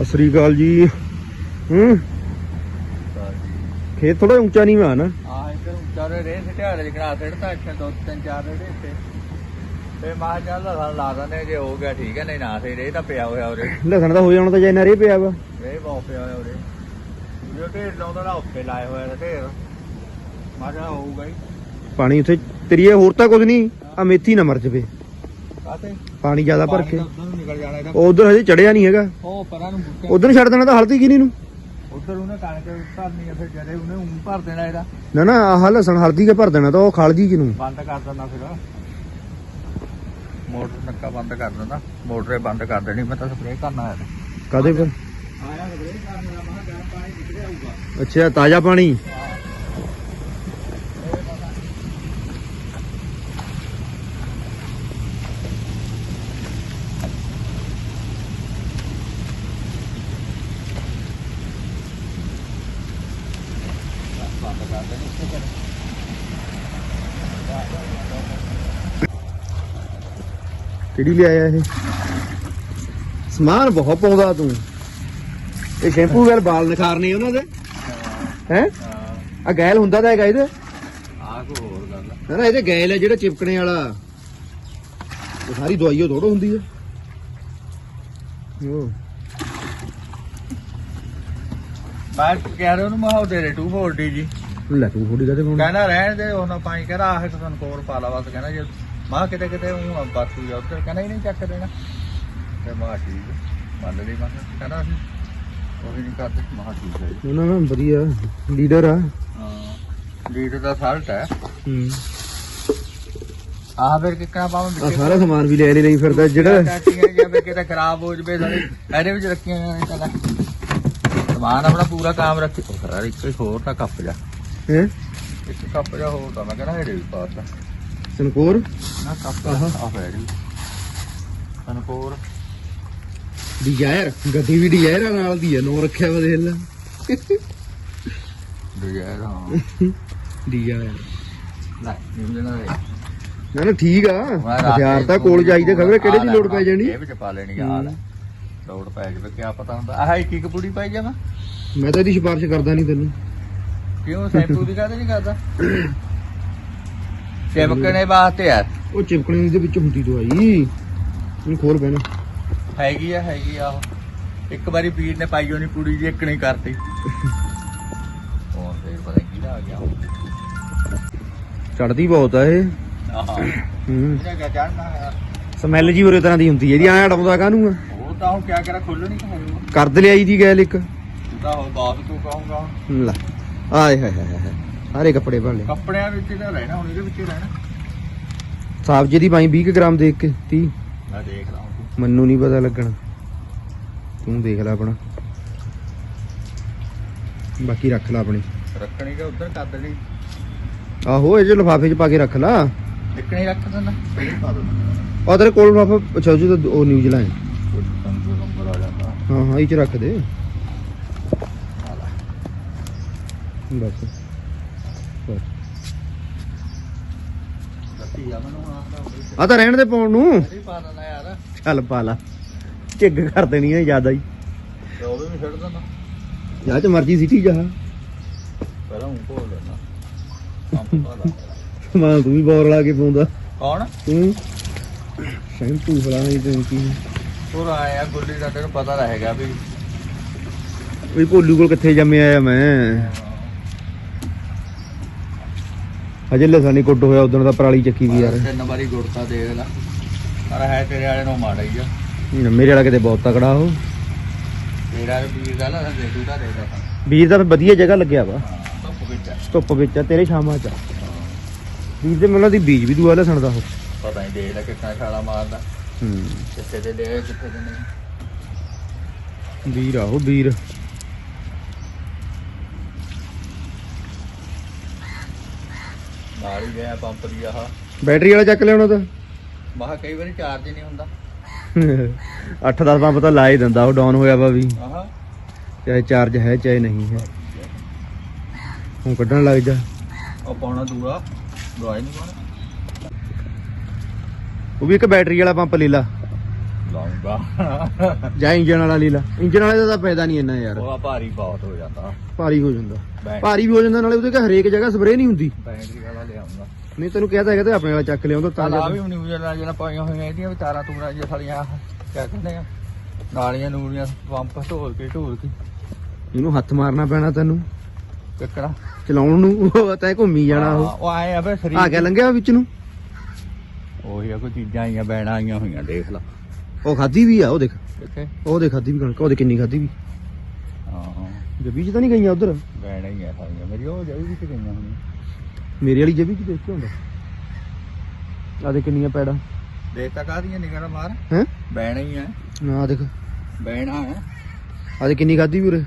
ਸਤਿ ਸ੍ਰੀ ਅਕਾਲ ਜੀ। ਹੂੰ? ਖੇਤ ਥੋੜਾ ਉੱਚਾ ਨਹੀਂ ਮੈਂ ਨਾ। ਆਹ ਇੱਧਰ ਉੱਚਾ ਰੇ ਸਿਟਿਆਲੇ ਜਿਕਣਾ ਸਿੜਤਾ ਇੱਥੇ ਦੋ ਤਿੰਨ ਚਾਰ ਰੇੜੇ ਇੱਥੇ। ਤੇ ਮਾਹ ਚੱਲ ਲਸਣ ਲਾ ਦਿੰਦੇ ਜੇ ਹੋ ਗਿਆ ਠੀਕ ਹੈ ਨਹੀਂ ਨਾ ਸੇ ਰੇ ਤਾਂ ਪਿਆ ਹੋਇਆ ਉਰੇ। ਲਸਣ ਤਾਂ ਹੋ ਜਾਣਾ ਤਾਂ ਜੈਨਾ ਰੇ ਪਿਆ ਵਾ। ਰੇ ਬਹੁਤ ਪਿਆ ਹੋਇਆ ਉਰੇ। ਜੋ ਢੇਰ ਲਾਉਂਦਾ ਨਾ ਉੱਥੇ ਲਾਏ ਹੋਇਆ ਤਾਂ ਢੇਰ। ਮਾਹ ਚੱਲ ਹੋਊਗਾ ਹੀ। ਪਾਣੀ ਉੱਥੇ ਤੇਰੀਏ ਹੋਰ ਤਾਂ ਕੁਝ ਨਹੀਂ ਆ ਮੇਥੀ ਨਾ ਮਰ ਜਵੇ। ਕਾਤੇ ਪਾਣੀ ਜ਼ਿਆਦਾ ਭਰ ਕੇ। ਉਧਰ ਨੂੰ ਨਿਕਲ ਜਾਣਾ ਇਹਦਾ। ਉਹ ਉਧਰ ਹਜੇ ਚੜਿਆ ਨਹੀਂ ਹੈਗਾ। ਉਹ ਪਰਾਂ ਨੂੰ ਉਧਰ ਛੱਡ ਦੇਣਾ ਤਾਂ ਹਲਦੀ ਕਿਨੀ ਨੂੰ? ਉਧਰ ਉਹਨੇ ਕਣਕ ਭਰਨੀ ਆ ਫਿਰ ਜਦੇ ਉਹਨੇ ਉਂ ਭਰ ਦੇਣਾ ਇਹਦਾ। ਨਾ ਨਾ ਆਹ ਲਸਣ ਹਲਦੀ ਕੇ ਭਰ ਦੇਣਾ ਤਾਂ ਉਹ ਖਾਲ ਜੀ ਜਿਹਨੂੰ ਬੰਦ ਕਰ ਦਿੰਦਾ ਫਿਰ। ਮੋਟਰ ਨੱਕਾ ਬੰਦ ਕਰ ਦਿੰਦਾ। ਮੋਟਰੇ ਬੰਦ ਕਰ ਦੇਣੀ ਮੈਂ ਤਾਂ ਸਪਰੇਅ ਕਰਨਾ ਹੈ। ਕਾਦੇ ਪਰ ਆਇਆ ਸਪਰੇਅ ਕਰਨ ਦਾ ਮਹਾ ਗਰਮ ਪਾਣੀ ਨਿਕਲਿਆ ਹੋਊਗਾ। ਅੱਛਾ ਤਾਜ਼ਾ ਪਾਣੀ ਬੰਦ ਕਰ ਦੇਣੀ ਇੱਥੇ ਕਰ ਕਿਹੜੀ ਲਿਆਇਆ ਇਹ? ਸਮਾਨ ਬਹੁਤ ਪਾਉਂਦਾ ਤੂੰ। ਇਹ ਸ਼ੈਂਪੂ ਵੇਲ ਵਾਲ ਨਿਖਾਰਨੇ ਉਹਨਾਂ ਦੇ? ਹੈ? ਹਾਂ ਆ ਗੈਲ ਹੁੰਦਾ ਤਾਂ ਹੈਗਾ ਇਹਦੇ? ਆਹ ਕੋ ਹੋਰ ਗੱਲ ਆ। ਨਾ ਇਹਦੇ ਗੈਲ ਹੈ ਜਿਹੜਾ ਚਿਪਕਣੇ ਵਾਲਾ। ਉਹ ਸਾਰੀ ਦਵਾਈ ਉਹ ਥੋੜਾ ਹੁੰਦੀ ਹੈ ਉਹ ਮੈਂ ਕਹਿ ਰਿਹਾ ਉਹਨੂੰ ਮੈਂ ਉਹ ਦੇ ਦੇ 240 ਜੀ। ਲੈ ਤੂੰ ਥੋੜੀ ਕਹਦੇ ਰਹਿਣ ਦੇ ਉਹਨਾਂ ਪਾਣੀ ਕਹਿੰਦਾ ਆਹ ਤੁਹਾਨੂੰ ਕੋਰ ਪਾ ਲਾ ਬਸ ਕਹਿੰਦਾ ਜੇ ਮਾਂ ਕਿਤੇ ਕਿਤੇ ਉਹ ਬਾਤੂ ਜਾ ਉੱਧਰ ਕਹਿੰਦਾ ਹੀ ਨਹੀਂ ਚੱਕ ਦੇਣਾ। ਤੇ ਮਾਂ ਠੀਕ। ਮੰਨ ਲਈ ਮੈਂ ਕਿਹਾ। ਕਹਿੰਦਾ ਅਸੀਂ ਉਹ ਵੀ ਨਹੀਂ ਕਰਦੇ ਮਾਂ ਠੀਕ ਹੈ। ਉਹਨਾਂ ਨਾ ਵਧੀਆ ਲੀਡਰ ਆ। ਹਾਂ ਲੀਡ ਦਾ ਸਾਲਟ ਹੈ। ਹੂੰ। ਆਹ ਫਿਰ ਕਿੱਕਣਾ ਪਾਵਾਂ ਆ ਸਾਰਾ ਸਮਾਨ ਵੀ ਲੈ ਲਈ ਫਿਰਦਾ ਜਿਹੜਾ ਟਾਟੀਆਂ ਜਾਂ ਫਿਰ ਕਿਤੇ ਖਰਾਬ ਹੋ ਜਵੇ ਸਾਰੇ ਇਹਦੇ ਵਿੱਚ ਰੱਖੀਆਂ ਨੇ ਚੱਲ ਸਮਾਨ ਆਪਣਾ ਪੂਰਾ ਕਾਮ ਰੱਖੀ ਉਹ ਖਰਾ ਇੱਕ ਹੋਰ ਤਾਂ ਕੱਪ ਜਾ। ਹੈ? ਇੱਕ ਕੱਪ ਜਾ ਹੋਰ ਤਾਂ ਮੈਂ ਕਹਿੰਦਾ ਇਹਦੇ ਵੀ ਪਾਤਾ ਸਨਕੋਰ ਨਾ ਕੱਪ ਆਹਾ। ਫੈੜੀ ਅਨਕੋਰ ਡਿਜ਼ਾਇਰ ਗੱਡੀ ਵੀ ਡਿਜ਼ਾਇਰ ਆ ਨਾਲ ਦੀ ਆ ਨੋ ਰੱਖਿਆ ਵਾ ਦੇਖ ਲੈ। ਡਿਜ਼ਾਇਰ ਹਾਂ। ਡਿਜ਼ਾਇਰ। ਲੈ ਦੇ ਨਾ ਨਾ ਠੀਕ ਆ। ਹਥਿਆਰ ਤਾਂ ਕੋਲ ਜਾਈਦੇ ਖਬਰੇ ਕਿਹੜੇ ਦੀ ਲੋੜ ਪੈ ਜਾਣੀ? ਇਹ ਵਿੱਚ ਪਾ ਲੈਣੀ ਆ। ਲੋੜ ਪੈ ਜਾਵੇ ਕੀ ਪਤਾ ਹੁੰਦਾ। ਆਹ ਇੱਕ ਇੱਕ ਪੁੜੀ ਪਾਈ ਜਾਵਾਂ। ਮੈਂ ਤਾਂ ਇਹਦੀ ਸਿਫਾਰਿਸ਼ ਕਰਦਾ ਨਹੀਂ ਤੈਨੂੰ। ਕਿਉਂ ਸ਼ੈਂਪੂ ਦੀ ਕਾਹਦੇ ਨਹੀਂ ਕਰਦਾ? ਚਿਪਕਣੇ ਵਾਸਤੇ ਯਾਰ ਉਹ ਚਿਪਕਣੀ ਦੇ ਵਿੱਚ ਹੁੰਦੀ ਦਵਾਈ। ਇਹਨੂੰ ਖੋਲ ਪੈਣਾ ਹੈਗੀ ਆ ਹੈਗੀ ਆ ਉਹ। ਇੱਕ ਵਾਰੀ ਪੀਰ ਨੇ ਪਾਈ ਹੋਣੀ ਪੂੜੀ ਜੀ ਇੱਕ ਨਹੀਂ ਕਰਤੀ। ਹੋਰ ਫੇਰ ਪਤਾ ਨੀ ਕਿਹਦਾ ਆ ਗਿਆ। ਚੜਦੀ ਬਹੁਤ ਆ ਇਹ। ਆਹਾ। ਹੂੰ। ਇਹਦਾ ਕਿਆ ਚੜਨਾ ਹੈ ਸਮੈਲ ਜੀ ਉਰੇ ਤਰ੍ਹਾਂ ਦੀ ਹੁੰਦੀ ਹੈ ਇਹਦੀ ਐਂ ਅੜਾਉਂਦਾ ਕਾਹਨੂੰ ਆ? ਉਹ ਤਾਂ ਉਹ ਕਿਆ ਕਰਾ ਖੁੱਲਣੀ ਤਾਂ ਹੈ ਉਹ ਕਰਦ ਲਿਆਈ ਦੀ ਗੈਲ ਇੱਕ। ਤੂੰ ਬਾਤ ਤੂੰ ਕਹੂੰਗਾ। ਲੈ। ਆਏ ਹਾਏ ਹਾਏ ਹਾਏ। ਸਾਰੇ ਕੱਪੜੇ ਭਰ ਲਏ। ਕੱਪੜਿਆਂ ਵਿੱਚ ਤਾਂ ਰਹਿਣਾ ਹੁਣ ਇਹਦੇ ਵਿੱਚ ਹੀ ਰਹਿਣਾ। ਸਬਜ਼ੀ ਦੀ ਪਾਈ 20 ਕੁ ਗ੍ਰਾਮ ਦੇਖ ਕੇ 30 ਮੈਂ ਦੇਖ ਲਾਂ ਮੈਨੂੰ ਨਹੀਂ ਪਤਾ ਲੱਗਣਾ। ਤੂੰ ਦੇਖ ਲੈ ਆਪਣਾ। ਬਾਕੀ ਰੱਖ ਲੈ ਆਪਣੀ। ਰੱਖਣੀ ਕਿ ਉਧਰ ਕਰ ਦੇਣੀ ਆਹੋ ਇਹ ਜੋ ਲਫਾਫੇ 'ਚ ਪਾ ਕੇ ਰੱਖ ਲਾ। ਨਹੀਂ ਰੱਖ ਦਿੰਦਾ। ਪਾ ਦੋ ਉਹ ਤੇਰੇ ਕੋਲ ਲਫਾਫਾ ਅੱਛਾ ਜੀ ਤਾਂ ਉਹ ਨਿਊਜ਼ ਲਾਏ। ਕੁਝ ਸੰਦੂ ਨੰਬਰ ਆ ਜਾਂਦਾ। ਹਾਂ ਹਾਂ ਇਹ 'ਚ ਰੱਖ ਦੇ। ਬਸ। ਆ ਮੈਨੂੰ ਆ ਤਾਂ ਰਹਿਣ ਦੇ ਪਾਉਣ ਨੂੰ। ਵੀ ਪਾ ਦਿੰਦਾ ਯਾਰ। ਚੱਲ ਪਾ ਲਾ ਝਿੱਗ ਕਰ ਦੇਣੀ ਹੈ ਜ਼ਿਆਦਾ ਹੀ। ਤੇ ਉਹ ਵੀ ਛੱਡ ਦਿੰਦਾ। ਜਾਂ ਚ ਮਰਜ਼ੀ ਸਿੱਟੀ ਜਾ। ਪਹਿਲਾਂ ਉਹ ਕੋਲ ਲੈਣਾ ਕੰਮ ਪਾ ਲਾ। ਮਾਂ ਤੂੰ ਵੀ ਬੌਰ ਲਾ ਕੇ ਪਾਉਂਦਾ। ਕੌਣ? ਤੂੰ। ਸ਼ੈਂਪੂ ਫਲਾਣੀ ਤੇ ਕੀ। ਉਹ ਆਇਆ ਗੁੱਲੀ ਦਾ ਤੈਨੂੰ ਪਤਾ ਰਹੇਗਾ ਵੀ। ਵੀ ਭੋਲੂ ਕੋਲ ਕਿੱਥੇ ਜੰਮਿਆ ਆ ਮੈਂ। ਹਜੇ ਲਸਣ ਨਹੀਂ ਕੁੱਟ ਹੋਇਆ ਉਦੋਂ ਦਾ ਪਰਾਲੀ ਚੱਕੀ ਵੀ ਯਾਰ। ਤਿੰਨ ਵਾਰੀ ਗੁੜਤਾ ਦੇਖ ਲੈ। ਪਰ ਹੈ ਤੇਰੇ ਵਾਲੇ ਨੂੰ ਮਾੜਾ ਹੀ ਆ। ਮੇਰੇ ਵਾਲਾ ਕਿਤੇ ਬਹੁਤ ਤਕੜਾ ਉਹ। ਤੇਰਾ ਵੀਰ ਦਾ ਨਾ ਦੇ ਦੂਦਾ ਦੇ ਦਾ ਵੀਰ ਦਾ ਵਧੀਆ ਜਗ੍ਹਾ ਲੱਗਿਆ ਵਾ। ਧੁੱਪ ਵਿੱਚ ਆ। ਧੁੱਪ ਵਿੱਚ ਆ ਤੇਰੇ ਸ਼ਾਮਾਂ ਚ ਆ। ਵੀਰ ਦੇ ਮੈਨੂੰ ਦੀ ਬੀਜ ਵੀ ਦੂਆ ਲਸਣ ਦਾ ਉਹ। ਪਤਾ ਨਹੀਂ ਦੇਖ ਲੈ ਕਿੰਨਾ ਛਾਲਾ ਮਾਰਦਾ। ਹੂੰ। ਕਿੱਥੇ ਦੇ ਲੈ ਕਿੱਥੇ ਦੇ ਨਹੀਂ ਵੀਰ ਆਹੋ ਵੀਰ। ਨਾਲ ਹੀ ਗਿਆ ਪੰਪ ਦੀ ਆਹ। ਬੈਟਰੀ ਵਾਲਾ ਚੱਕ ਲਿਆਉਣਾ ਤਾਂ। ਮਹਾ ਕਈ ਵਾਰੀ ਚਾਰਜ ਨਹੀਂ ਹੁੰਦਾ। 8-10 ਪੰਪ ਤਾਂ ਲਾ ਹੀ ਦਿੰਦਾ ਉਹ ਡਾਊਨ ਹੋਇਆ ਵਾ ਵੀ। ਆਹ। ਚਾਹੇ ਚਾਰਜ ਹੈ ਚਾਹੇ ਨਹੀਂ ਹੈ। ਹੁਣ ਕੱਢਣ ਲੱਗ ਜਾ। ਉਹ ਪਾਉਣਾ ਦੂਆ ਦਵਾਈ ਨਹੀਂ ਪਾਉਣਾ। ਉਹ ਵੀ ਇੱਕ ਬੈਟਰੀ ਵਾਲਾ ਪੰਪ ਲੈ ਲਾ ਲਾਉਂਗਾ। ਜਾਂ ਇੰਜਨ ਵਾਲਾ ਲੈ ਲਾ ਇੰਜਨ ਵਾਲੇ ਦਾ ਤਾਂ ਫਾਇਦਾ ਨਹੀਂ ਇੰਨਾ ਯਾਰ। ਉਹ ਭਾਰੀ ਬਹੁਤ ਹੋ ਜਾਂਦਾ। ਭਾਰੀ ਹੋ ਜਾਂਦਾ। ਭਾਰੀ ਵੀ ਹੋ ਜਾਂਦਾ ਨਾਲੇ ਉਹਦੇ ਕਿ ਹਰੇਕ ਜਗ੍ਹਾ ਸਪਰੇਅ ਨਹੀਂ ਹੁੰਦੀ। ਬੈਟਰੀ ਵਾਲਾ ਲਿਆਉਂਗਾ। ਨਹੀਂ ਤੈਨੂੰ ਕਹਿਤਾ ਹੈਗਾ ਤੇ ਆਪਣੇ ਵਾਲਾ ਚੱਕ ਲਿਆਉਂਦਾ ਤਾਂ ਆ ਜਾ ਵੀ ਨਿਊਜ਼ ਨਾਲ ਜਿਹੜਾ ਪਾਈਆਂ ਹੋਈਆਂ ਇਹਦੀਆਂ ਵੀ ਤਾਰਾਂ ਤੂਰਾਂ ਜਿਹਾ ਸਾਲੀਆਂ ਕਿਆ ਕਹਿੰਦੇ ਆ? ਨਾਲੀਆਂ ਨੂਲੀਆਂ ਪੰਪ ਢੋਲ ਕੇ ਢੋਲ ਕੇ। ਇਹਨੂੰ ਹੱਥ ਮਾਰਨਾ ਪੈਣਾ ਤੈਨੂੰ। ਕਿੱਕੜਾ ਚਲਾਉਣ ਨੂੰ ਉਹ ਤੈਂ ਘੁੰਮੀ ਜਾਣਾ ਉਹ। ਉਹ ਆਏ ਆ ਬੇ ਸਰੀਰ ਆ ਗਿਆ ਲੰਘਿਆ ਵਿੱਚ ਨੂੰ। ਉਹੀ ਆ ਕੋਈ ਚੀਜ਼ਾਂ ਆਈਆਂ ਬੈਣਾ ਆਈਆਂ ਹੋਈਆਂ ਦੇਖ ਲਾ। ਉਹ ਖਾਦੀ ਵੀ ਆ ਉਹ ਦੇਖ। ਉਹ ਦੇ ਖਾਦੀ ਵੀ ਕਣਕ ਉਹ ਦੇ ਕਿੰਨੀ ਖਾਦੀ ਵੀ। ਹਾਂ। ਜਬੀ ਚ ਤਾਂ ਨਹੀਂ ਗਈਆਂ ਉਧਰ? ਬੈਣਾ ਹੀ ਆ ਸਾਰੀਆਂ। ਮੇਰੀ ਉਹ ਜਾਈ ਵੀ ਕਿ ਗਈਆਂ ਹੋਈਆਂ ਮੇਰੇ ਵਾਲੀ ਜਬੀ ਚ ਦੇਖ ਕੇ ਹੁੰਦਾ ਆ ਦੇ ਕਿੰਨੀਆਂ ਪੈੜਾਂ। ਦੇਖ ਤਾਂ ਕਾਹਦੀਆਂ ਨਿਗਾਹ ਮਾਰ। ਹੈ? ਬੈਣਾ ਹੀ ਆ। ਆ ਦੇਖ। ਬੈਣਾ ਹੈ ਆ ਦੇ ਕਿੰਨੀ ਖਾਦੀ ਵੀ ਉਰੇ।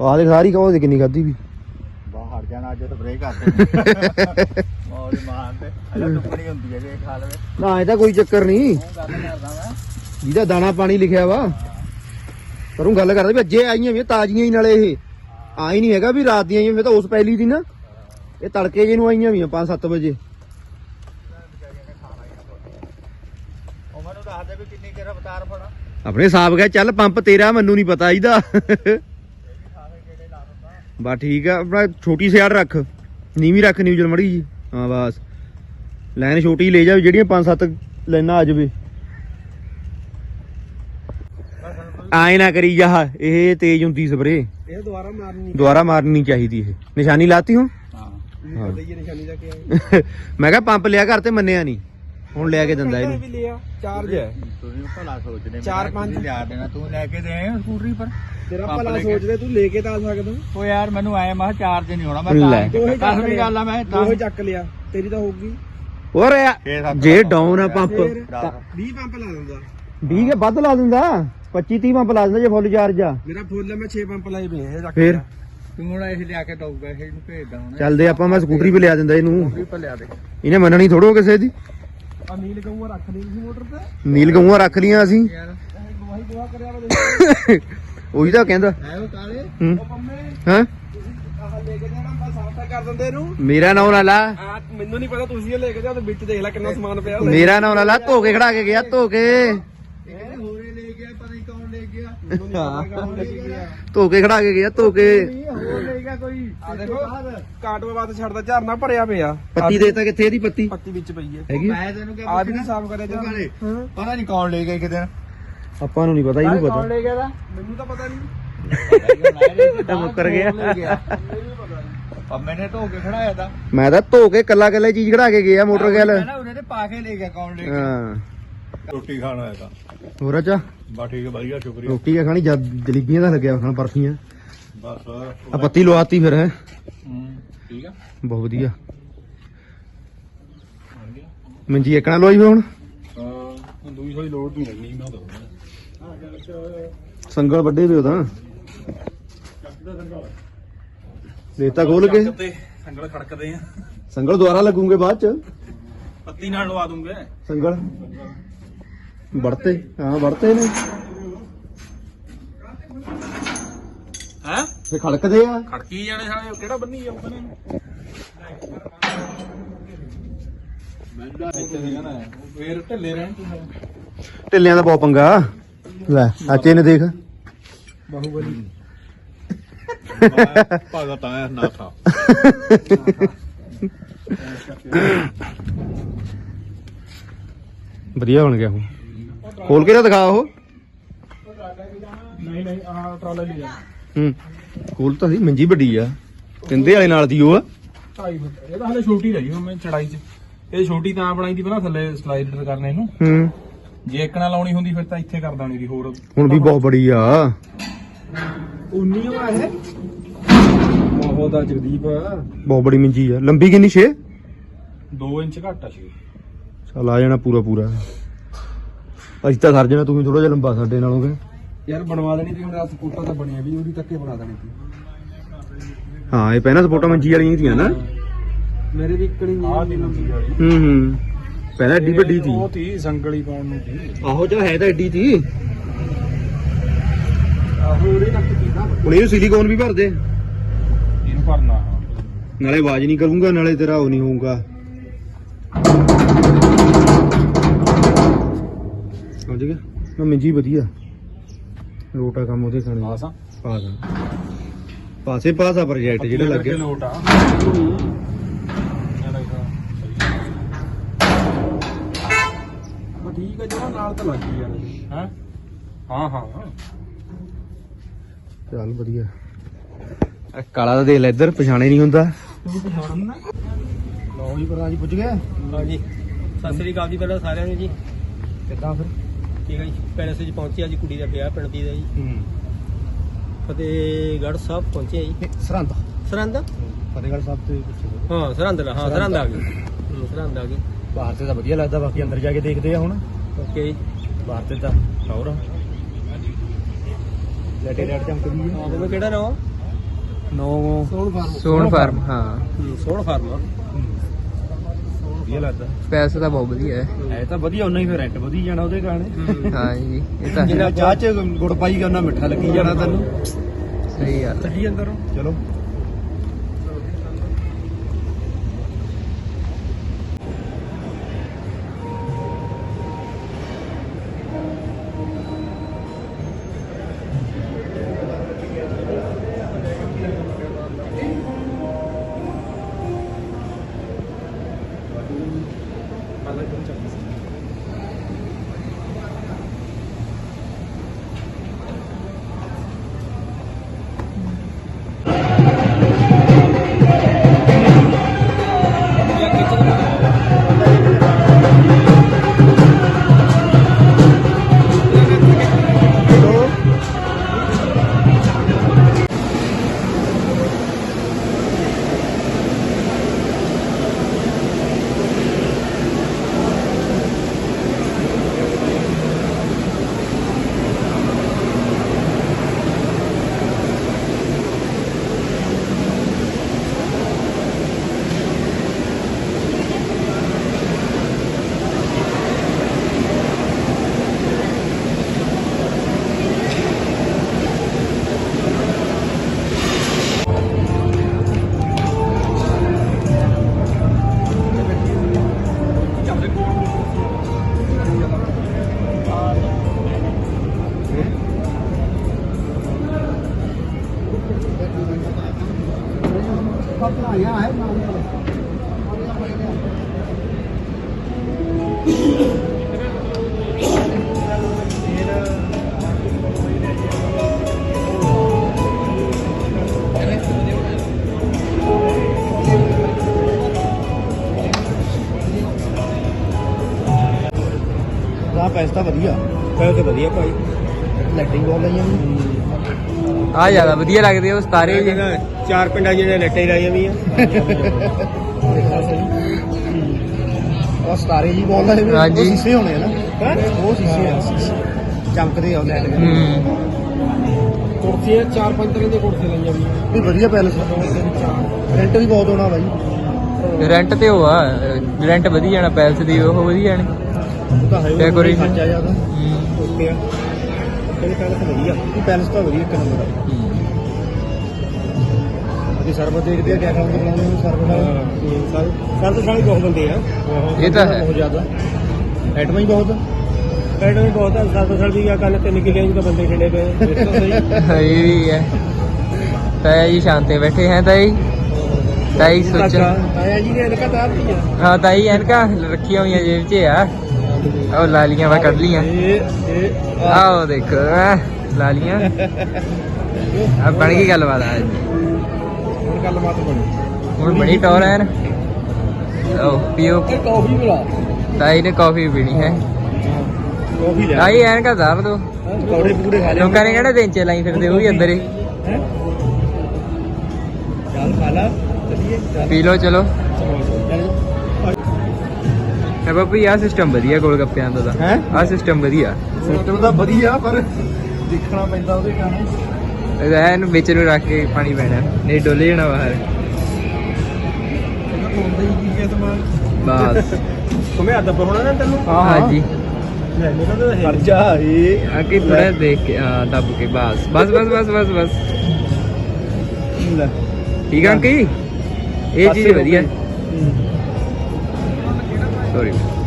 ਆ ਦੇ ਸਾਰੀ ਕਹੋ ਦੇ ਕਿੰਨੀ ਖਾਦੀ ਵੀ। ਬਾਹਰ ਜਾਣਾ ਅੱਜ ਤਾਂ ਬ੍ਰੇਕ ਕਰਦੇ ਮੌਜ ਮਾਰਦੇ ਅਜਾ ਟੁੱਕਣੀ ਹੁੰਦੀ ਹੈ ਜੇ ਖਾ ਲਵੇ। ਨਾ ਇਹ ਤਾਂ ਕੋਈ ਚੱਕਰ ਨਹੀਂ। ਉਹ ਗੱਲ ਕਰਦਾ ਮੈਂ ਜਿਹਦਾ ਦਾਣਾ ਪਾਣੀ ਲਿਖਿਆ ਵਾ ਕਰੂੰ ਗੱਲ ਕਰਦਾ ਵੀ ਅੱਜੇ ਆਈਆਂ ਵੀ ਤਾਜ਼ੀਆਂ ਹੀ ਨਾਲੇ ਇਹ। ਆਈ ਨਹੀਂ ਹੈਗਾ ਵੀ ਰਾਤ ਦੀਆਂ ਆਈਆਂ ਫਿਰ ਤਾਂ ਉਸ ਪਹਿਲੀ ਦੀ ਨਾ ਇਹ ਤੜਕੇ ਜੇ ਨੂੰ ਆਈਆਂ ਵੀ 5-7 ਵਜੇ। ਉਹ ਮੈਨੂੰ ਦੱਸ ਦੇ ਵੀ ਕਿੰਨੀ ਕਿ ਰਫਤਾਰ ਫੜਾ ਆਪਣੇ ਹਿਸਾਬ ਗਿਆ ਚੱਲ ਪੰਪ ਤੇਰਾ ਮੈਨੂੰ ਨਹੀਂ ਪਤਾ ਇਹਦਾ। ਬਾ ਠੀਕ ਆ ਆਪਣਾ ਛੋਟੀ ਸਿਆੜ ਰੱਖ। ਨੀਵੀਂ ਰੱਖ ਨਿਊਜ਼ਲ ਮੜੀ ਜੀ। ਹਾਂ ਬਸ। ਲਾਈਨ ਛੋਟੀ ਲੈ ਜਾ ਜਿਹੜੀਆਂ 5-7 ਲਾਈਨਾਂ ਆ ਜਾਵੇ। ਆਏ ਨਾ ਕਰੀ ਜਾ ਇਹ ਤੇਜ਼ ਹੁੰਦੀ ਸਪਰੇ ਇਹ ਦੁਬਾਰਾ ਮਾਰਨੀ ਦੁਬਾਰਾ ਮਾਰਨੀ ਚਾਹੀਦੀ ਇਹ। ਨਿਸ਼ਾਨੀ ਲਾਤੀ ਹੋ? ਹਾਂ। ਹਾਂ। ਪਤਾ ਹੀ। ਹੈ ਨਿਸ਼ਾਨੀ ਦਾ ਕੀ। ਹੈ ਮੈਂ ਕਿਹਾ ਪੰਪ ਲਿਆ ਘਰ ਤੇ ਮੰਨਿਆ ਨਹੀਂ। ਹੁਣ ਲਿਆ ਕੇ ਦਿੰਦਾ ਇਹਨੂੰ। ਵੀ ਲਿਆ ਚਾਰਜ ਹੈ ਤੁਸੀਂ ਭਲਾ ਸੋਚਦੇ ਚਾਰ ਪੰਜ। ਲਿਆ ਦੇਣਾ ਤੂੰ ਲੈ ਕੇ ਦੇ ਆਇਆ ਸਕੂਟਰੀ ਪਰ। ਤੇਰਾ ਭਲਾ। ਸੋਚਦੇ ਤੂੰ ਲੈ ਕੇ ਤਾਂ ਆ ਸਕਦਾ। ਉਹ ਯਾਰ ਮੈਨੂੰ ਆਏ ਮੈਂ ਚਾਰਜ ਨਹੀਂ ਹੋਣਾ ਮੈਂ ਤਾਂ ਲਿਆ। ਗੱਲ ਆ ਮੈਂ ਤਾਂ ਦੋਹੇ ਚੱਕ ਲਿਆ। ਤੇਰੀ ਤਾਂ ਹੋਊਗੀ। ਹੋਰ ਜੇ ਡਾਊਨ ਆ ਪੰਪ ਫੇਰ ਦਸ। 20 ਪੰਪ ਲਾ ਦਿੰਦਾ। 20 ਕੇ ਵੱਧ ਲਾ ਦਿੰਦਾ 25 30 ਪੰਪ ਲਾ ਦਿੰਦਾ ਜੇ ਫੁੱਲ ਚਾਰਜ ਆ। ਮੇਰਾ ਫੁੱਲ ਮੈਂ 6 ਪੰਪ ਲਾਏ ਪਏ ਆ, ਇਹ ਰੱਖ ਫੇਰ? ਲਿਆ। ਤੂੰ ਹੁਣ ਇਹ ਲਿਆ ਕੇ ਦਊਗਾ ਇਹ ਨੂੰ ਭੇਜਦਾ ਹੁਣ ਚੱਲਦੇ ਆਪਾਂ ਮੈਂ ਸਕੂਟਰੀ 'ਤੇ ਲਿਆ ਦਿੰਦਾ ਇਹਨੂੰ। ਸਕੂਟਰੀ ਪਰ ਲਿਆ ਦੇ। ਇਹਨੇ ਮੰਨਣੀ ਥੋੜੋ ਕਿਸੇ ਦੀ। ਆ ਨੀਲ ਗਊਆ ਰੱਖ ਲਈ ਸੀ ਮੋਟਰ ਤੇ। ਨੀਲ ਗਊਆਂ ਰੱਖ ਲੀਆਂ ਅਸੀਂ। ਯਾਰ ਇਹ ਗਵਾਹੀ ਗਵਾ ਕਰਿਆ ਵਾ ਦੇਖ। ਉਹੀ ਤਾਂ ਕਹਿੰਦਾ। ਹੈ ਉਹ ਕਾਲੇ? ਹੂੰ। ਉਹ ਪੰਮੇ? ਹਾਂ? ਤੁਸੀਂ ਆਹ ਲੈ ਕੇ ਜਾਣਾ ਆਪਾਂ ਸਾਫ਼ ਤਾਂ ਕਰ ਦਿੰਦੇ ਇਹਨੂੰ। ਮੇਰਾ ਨਾਂ ਨਾ ਲਾ ਆ ਮੈਨੂੰ ਨਹੀਂ ਪਤਾ ਤੁਸੀਂ ਇਹ ਲੈ ਕੇ ਜਾਓ ਤੇ ਵਿੱਚ ਦੇਖ ਲੈ ਕਿੰਨਾ ਸਮਾਨ ਪਿਆ ਹੋਇਆ। ਮੇਰਾ ਨਾਂ ਨਾ ਲਾ ਧੋ ਕੇ ਖੜਾ ਕੇ ਗਿਆ ਧੋ ਕੇ ਇਹ ਕਹਿੰਦੇ ਹੋਰੇ ਲੈ ਗਿਆ ਪਤਾ ਨਹੀਂ ਕੌਣ ਲੈ ਗਿਆ ਮੈਨੂੰ ਨਹੀਂ ਪਤਾ ਕੌਣ ਲੈ ਕੇ ਗਿਆ ਧੋ ਕੇ ਖੜਾ ਕੇ ਗਿਆ ਧੋ ਕੇ। ਨਹੀਂ ਹੋਰ ਲੈ ਗਿਆ ਕੋਈ। ਆ ਦੇਖੋ ਕਾਟਵਾ ਬਾਤ ਛੱਡਦਾ ਝਰਨਾ ਭਰਿਆ ਪਿਆ। ਪੱਤੀ ਦੇਤਾ ਕਿੱਥੇ ਇਹਦੀ ਪੱਤੀ? ਪੱਤੀ ਵਿੱਚ ਪਈ ਹੈ। ਹੈਗੀ? ਮੈਂ ਤੈਨੂੰ ਕਿਹਾ ਆ ਵੀ ਨਹੀਂ ਸਾਫ਼ ਕਰਿਆ ਹਾਂ। ਪਤਾ ਨਹੀਂ ਕੌਣ ਲੈ ਗਿਆ ਇੱਕ ਦਿਨ। ਆਪਾਂ ਨੂੰ ਨਹੀਂ ਪਤਾ ਇਹਨੂੰ ਕੌਣ ਪਤਾ। ਲੈ ਗਿਆ ਦਾ? ਮੈਨੂੰ ਤਾਂ ਪਤਾ ਨਹੀਂ। ਤਾਂ ਮੁੱਕਰ ਗਿਆ। ਮੈਨੂੰ ਵੀ ਪਤਾ ਨਹੀਂ ਅਬ ਮੈਨੇ ਧੋ ਕੇ ਖੜਾਇਆ ਤਾਂ। ਮੈਂ ਤਾਂ ਧੋ ਕੇ ਕੱਲਾ ਕੱਲਾ ਚੀਜ਼ ਖੜਾ ਕੇ ਗਿਆ ਮੋਟਰ ਗੈਲ ਨਾ ਉਹਨੇ ਤੇ ਪਾ ਕੇ ਲੈ ਗਿਆ ਕੌਣ ਲੈ ਗਿਆ। ਹਾਂ। ਰੋਟੀ ਖਾਣਾ ਹੈ ਤਾਂ। ਹੋਰ ਅੱਛਾ? ਬਾ ਠੀਕ ਹੈ ਵਧੀਆ ਸ਼ੁਕਰੀਆ। ਰੋਟੀ ਆ ਖਾਣੀ? ਜਦ ਜਲੀਬੀਆਂ ਦਾ ਲੱਗਿਆ ਖਾਣ ਬਰਫੀਆਂ। ਬਸ ਆ ਪੱਤੀ ਲਵਾਤੀ ਫਿਰ ਹੈ? ਹੂੰ ਠੀਕ ਆ। ਬਹੁਤ ਵਧੀਆ। ਮੰਜੀ ਇੱਕ ਨਾਲ ਲਵਾਈ ਫਿਰ ਹੁਣ? ਹਾਂ ਦੂਈ ਥੋੜੀ ਲੋੜ ਨਹੀਂ ਲੱਗਣੀ ਮੈਂ ਦਊਂਗਾ ਸੰਗਲ ਵੱਡੇ ਪਿਓ ਤਾਂ। ਦੇਤਾ ਖੋਲ ਕੇ। ਸੰਗਲ ਖੜਕਦੇ ਆ। ਸੰਗਲ ਦੁਆਰਾ ਲੱਗੂਗੇ ਬਾਅਦ ਚ? ਪੱਤੀ ਨਾਲ ਲਵਾ ਦੂੰਗੇ। ਸੰਗਲ। ਵੜਤੇ? ਹਾਂ ਵੜਤੇ ਨੇ। ਹੈ? ਫੇ ਖੜਕਦੇ ਆ। ਖੜਕੀ ਜਾਣੇ ਸਾਲੇ ਕਿਹੜਾ ਬੰਨੀ ਜਾਊਗਾ ਨੇ? ਫੇਰ ਢਿੱਲੇ ਰਹਿਣ ਤੂੰ ਢਿੱਲਿਆਂ ਦਾ ਬਹੁਤ ਪੰਗਾ। ਲੈ ਚਾਚੇ ਨੇ ਦੇਖ। ਬਾਹੂਬਲੀ। ਭਗਤ ਆਇਆ ਨਾ ਥਾ ਵਧੀਆ ਬਣ ਗਿਆ ਉਹ। ਖੋਲ ਕੇ ਤਾਂ ਦਿਖਾ ਉਹ। ਨਹੀਂ ਨਹੀਂ ਆਹ ਟਰਾਲਾ ਲੈ ਜਾ। ਹੂੰ ਖੋਲ ਤਾਂ ਸੀ ਮੰਜੀ ਵੱਡੀ ਆ। ਤਿੰਦੇ ਵਾਲੇ ਨਾਲ ਦੀ ਉਹ ਆ। 2.5 ਫੁੱਟ ਇਹ ਤਾਂ ਹਲੇ ਛੋਟੀ ਰਹੀ ਹੁਣ ਮੈਂ ਚੜਾਈ 'ਚ। ਇਹ ਛੋਟੀ ਤਾਂ ਬਣਾਈ ਦੀ ਪਹਿਲਾਂ ਥੱਲੇ ਸਲਾਈਡਰ ਕਰਨੇ ਇਹਨੂੰ। ਹੂੰ। ਜੇ ਇੱਕ ਨਾਲ ਲਾਉਣੀ ਹੁੰਦੀ ਫਿਰ ਤਾਂ ਇੱਥੇ ਕਰ ਦੇਣੀ ਦੀ ਹੋਰ। ਹੁਣ ਵੀ ਬਹੁਤ ਬੜੀ ਆ। 19 ਆ ਇਹ ਬਹੁਤ ਆ ਜਗਦੀਪ। ਬਹੁਤ ਬੜੀ ਮੰਜੀ ਆ। ਲੰਬੀ ਕਿੰਨੀ 6 2 ਇੰਚ ਘੱਟ ਆ ਸੀ ਚੱਲ ਆ ਜਾਣਾ ਪੂਰਾ ਪੂਰਾ ਅਸੀਂ ਤਾਂ ਸਰ ਜਾਣਾ ਤੂੰ ਵੀ ਥੋੜਾ ਜਿਹਾ ਲੰਬਾ ਸਾਡੇ ਨਾਲੋਂ ਕਿ। ਯਾਰ ਬਣਵਾ ਦੇਣੀ ਤੀ ਹੁਣ ਕੋਟਾ ਤਾਂ ਬਣਿਆ ਵੀ ਉਹਦੀ ਤੱਕੇ ਬਣਾ ਦੇਣੀ ਤੀ ਹਾਂ ਇਹ ਪਹਿਲਾਂ ਸਪੋਰਟਾਂ ਮੰਜੀ ਵਾਲੀਆਂ ਹੀ ਸੀਆਂ ਨਾ। ਮੇਰੇ ਵੀ ਇਕਣੀ ਆ ਦੀ ਲੰਬੀ ਵਾਲੀ। ਹੂੰ ਹੂੰ। ਪਹਿਲਾਂ ਏਡੀ ਵੱਡੀ ਸੀ ਉਹ ਤੀ ਸੰਗਲੀ ਪਾਉਣ ਨੂੰ ਤੀ ਆਹੋ ਚਾ ਹੈ ਤਾਂ ਏਡੀ ਸੀ ਆਹੋ ਉਹਦੇ ਤੱਕ ਕੀਤਾ ਹੁਣ ਇਹਨੂੰ ਸਿਲੀਕੋਨ ਵੀ ਭਰਦੇ ਇਹਨੂੰ ਭਰਨਾ ਨਾਲੇ ਆਵਾਜ਼ ਨਹੀਂ ਕਰੂੰਗਾ ਨਾਲੇ ਤੇਰਾ ਉਹ ਨਹੀਂ ਹੋਊਗਾ। ਵੱਜ ਗਿਆ ਨਾ ਮਿੰਜੀ ਵਧੀਆ। ਲੋਟਾ ਕੰਮ ਉਹਦੇ ਖਾਣੇ। ਪਾਸ? ਆ ਪਾਸ। ਆ ਪਾਸੇ ਪਾਸ ਆ ਪ੍ਰੋਜੈਕਟ ਜਿਹੜਾ ਲੱਗਿਆ। ਲੋਟ ਆ। ਬਸ ਠੀਕ ਆ ਜਿਹੜਾ ਨਾਲ ਤਾਂ ਲੱਗ ਯਾਰ ਹਾਂ? ਹਾਂ ਹਾਂ। ਚੱਲ ਵਧੀਆ। ਕਾਲਾ ਤਾਂ ਦੇਖ ਲੈ ਇੱਧਰ ਪਛਾਣੇ ਨਹੀਂ ਹੁੰਦਾ। ਤੂੰ ਪਛਾਣ ਨਾ ਲਓ ਜੀ ਪ੍ਰਧਾਨ ਜੀ ਪੁੱਜ ਗਏ। ਸਤਿ ਸ੍ਰੀ ਅਕਾਲ ਜੀ ਪਹਿਲਾਂ ਸਾਰਿਆਂ ਨੂੰ ਜੀ। ਕਿੱਦਾਂ ਫਿਰ? ਠੀਕ ਹੈ ਜੀ ਪੈਲਸ 'ਚ ਪਹੁੰਚੇ ਅੱਜ ਕੁੜੀ ਦਾ ਵਿਆਹ ਪਿੰਡ ਦੀ ਦਾ ਜੀ। ਹੂੰ। ਫਤਿਹਗੜ੍ਹ ਸਾਹਿਬ ਪਹੁੰਚੇ ਆ ਜੀ। ਸਰਹੰਦ? ਸਰਹੰਦ? ਫਤਿਹਗੜ੍ਹ ਸਾਹਿਬ ਤੇ ਪਿੱਛੇ ਹਾਂ ਸਰਹੰਦ ਲਾ ਹਾਂ ਸਰਹੰਦ ਆ ਗਈ ਹੂੰ, ਸਰਹੰਦ ਆ ਗਈ ਬਾਹਰ ਤੇ ਤਾਂ ਵਧੀਆ ਲੱਗਦਾ ਬਾਕੀ ਅੰਦਰ ਜਾ ਕੇ ਦੇਖਦੇ ਆ ਹੁਣ। ਓਕੇ ਜੀ। ਬਾਹਰ ਤੇ ਤਾਂ ਹੋਰ। ਆ ਲੈਟੇ ਲੈਟ ਚਮਕਦੀ ਹੈ ਹਾਂ ਮੈਂ ਕਿਹੜਾ ਨਾਮ ਨੋ ਸੋਹਣ ਫਾਰਮ। ਸੋਹਣ ਫਾਰਮ। ਹਾਂ। ਸੋਹਣ ਫਾਰਮ ਆ। ਵਧੀਆ ਲੱਗਦਾ। ਪੈਸਾ ਤਾਂ ਬਹੁਤ ਵਧੀਆ ਹੈ। ਐ ਤਾਂ ਵਧੀਆ ਉਹਨਾਂ ਹੀ ਫਿਰ ਰੈਂਟ ਵਧੀ ਜਾਣਾ ਉਹਦੇ ਗਾਣੇ ਹਾਂ। ਜੀ ਇਹ ਤਾਂ ਜਿੰਨਾ ਹੈ ਚਾਹ ਚ ਗੁੜ ਪਾਈ ਗਿਆ ਉਹਨਾਂ ਮਿੱਠਾ ਲੱਗੀ ਜਾਣਾ ਤੈਨੂੰ ਸਹੀ ਗੱਲ ਹੈ। ਚੱਲੀ ਅੰਦਰ। ਚਲੋ। ਪੈਸਾ ਤਾਂ ਵਧੀਆ ਪੈਸੇ ਵਧੀਆ ਭਾਈ ਲੈਟਿੰਗ ਬਹੁਤ ਲਾਈਆਂ ਨੇ ਆ ਜ਼ਿਆਦਾ ਵਧੀਆ ਲੱਗਦੇ ਆ ਉਹ ਸਤਾਰੇ ਜਿਹੇ। ਚਾਰ ਪਿੰਡਾਂ ਜਿਹੜੇ ਲੱਟੇ ਲਾਈਆਂ ਵੀ ਆ। ਉਹ ਸਤਾਰੇ ਜੀ ਬੋਲ ਰਹੇ ਨੇ। ਹਾਂਜੀ। ਉਹ ਸ਼ੀਸ਼ੇ ਹੋਣੇ ਆ ਨਾ। ਉਹ ਸ਼ੀਸ਼ੇ ਆ ਸ਼ੀਸ਼ੇ। ਚਮਕਦੇ ਆ ਉਹ ਲੈਟ ਹੂੰ। ਕੁਰਸੀਆਂ ਚਾਰ ਪੰਜ ਤਰ੍ਹਾਂ ਦੀਆਂ ਕੁਰਸੀਆਂ ਲਾਈਆਂ ਵੀ ਵੀ ਵਧੀਆ ਪੈਲਸ ਰੈਂਟ ਵੀ ਬਹੁਤ ਹੋਣਾ ਬਾਈ। ਰੈਂਟ ਤੇ ਉਹ ਆ ਰੈਂਟ ਵਧੀ ਜਾਣਾ ਪੈਲਸ ਦੀ ਉਹ ਵਧੀ ਜਾਣੀ ਉਹ ਤਾਂ ਹੈ ਉਹ Decoration। ਖਰਚਾ ਜ਼ਿਆਦਾ। ਹੂੰ। ਓਕੇ ਆ ਇਹ ਪੈਲਸ ਵਧੀਆ। ਇਹ ਪੈਲਸ ਤਾਂ ਵਧੀਆ ਇੱਕ ਨੰਬਰ ਆ। ਹੂੰ। ਅਸੀਂ ਸਰਬਤ ਦੇਖਦੇ ਆ ਕਿਆ ਕੰਮ ਬਣਾਉਂਦੇ ਨੇ ਸਰਬਤ ਸਰ ਸਰ ਤਾਂ ਸਾਰੇ ਬਹੁਤ ਬੰਦੇ ਆ। ਇਹ ਤਾਂ ਹੈ। ਬਹੁਤ ਜ਼ਿਆਦਾ। ਐਟਮਾਂ ਹੀ ਬਹੁਤ ਪਿੰਡ ਵੀ ਬਹੁਤ ਆ ਸਰ ਸਰ ਵੀ ਆ ਕੰਨ ਤਿੰਨ ਕਿਲਿਆਂ ਚ ਤਾਂ ਬੰਦੇ ਖੜੇ ਪਏ ਆ। ਦੇਖੋ ਸਹੀ। ਇਹ ਵੀ ਹੈ। ਤਾਇਆ ਜੀ ਸ਼ਾਂਤੇ ਬੈਠੇ ਹੈ ਤਾਈ? ਤਾਈ ਸੋਚ। ਆਇਆ ਜੀ ਨੇ ਲਗਾ ਤਾਰਤੀ ਆ ਹਾਂ ਤਾਈ ਐਨਕਾਂ ਰੱਖੀਆਂ ਹੋਈਆਂ ਜੇਬ 'ਚ ਆ। ਉਹ ਲਾਲੀਆਂ ਵਾ ਕੱਢ ਲੀਆਂ ਆਓ ਦੇਖੋ ਲਾਲੀਆਂ ਆ ਬਣ ਗਈ ਗੱਲਬਾਤ ਅੱਜ। ਹੁਣ ਗੱਲਬਾਤ ਬਣੀ। ਹੁਣ ਬੜੀ ਟੌਰ ਹੈ ਨਾ ਲਓ ਪੀਓ ਕਾਫੀ ਬੁਲਾ ਤਾਈ ਨੇ ਕਾਫੀ ਪੀਣੀ ਹੈ। ਕਾਫੀ ਲੈ। ਤਾਈ ਐਨਕਾਂ ਜ਼ਾਰ ਦੋ। ਪਕੌੜੇ ਪੂਰੇ ਖਾ ਲਿਆ। ਲੋਕਾਂ ਨੇ ਕਿਹੜਾ ਦਿਨ ਚ ਲਾਈ ਫਿਰਦੇ ਉਹ ਵੀ ਅੰਦਰ ਹੀ? ਚੱਲ ਖਾ ਲਾ ਚਲੀਏ ਚੱਲ। ਪੀ ਚਲੋ ਚੱਲ। ਹੈ ਬਾਪੂ ਆਹ ਸਿਸਟਮ ਵਧੀਆ ਗੋਲ ਗੱਪਿਆਂ ਦਾ ਤਾਂ। ਹੈਂ? ਆਹ ਸਿਸਟਮ ਵਧੀਆ। ਸਿਸਟਮ ਤਾਂ ਵਧੀਆ ਪਰ ਦੇਖਣਾ ਪੈਂਦਾ ਉਹਦੇ ਕਾਰਨ। ਐਨ ਵਿੱਚ ਨੂੰ ਰੱਖ ਕੇ ਪਾਣੀ ਪੈਣਾ। ਨਹੀਂ ਡੋਲੇ ਜਾਣਾ ਬਾਹਰ। ਹੁੰਦਾ ਹੀ ਕੀ ਹੈ ਸਮਾਨ? ਬਸ। ਤੁਮੇ ਹੱਥ ਪਰ ਹੋਣਾ ਨਾ ਤੈਨੂੰ? ਹਾਂਜੀ। ਲੈ ਮੇਰਾ ਤਾਂ ਹੈ ਖਰਚਾ ਇਹ। ਅੱਗੇ ਥੋੜਾ ਦੇਖ ਕੇ ਹਾਂ ਦੱਬ ਕੇ ਬਸ। ਬਸ ਬਸ ਬਸ ਬਸ ਬਸ। ਲੈ। ਠੀਕ ਆ ਅੰਕੀ ਇਹ ਚੀਜ਼ ਹੋ ਵਧੀਆ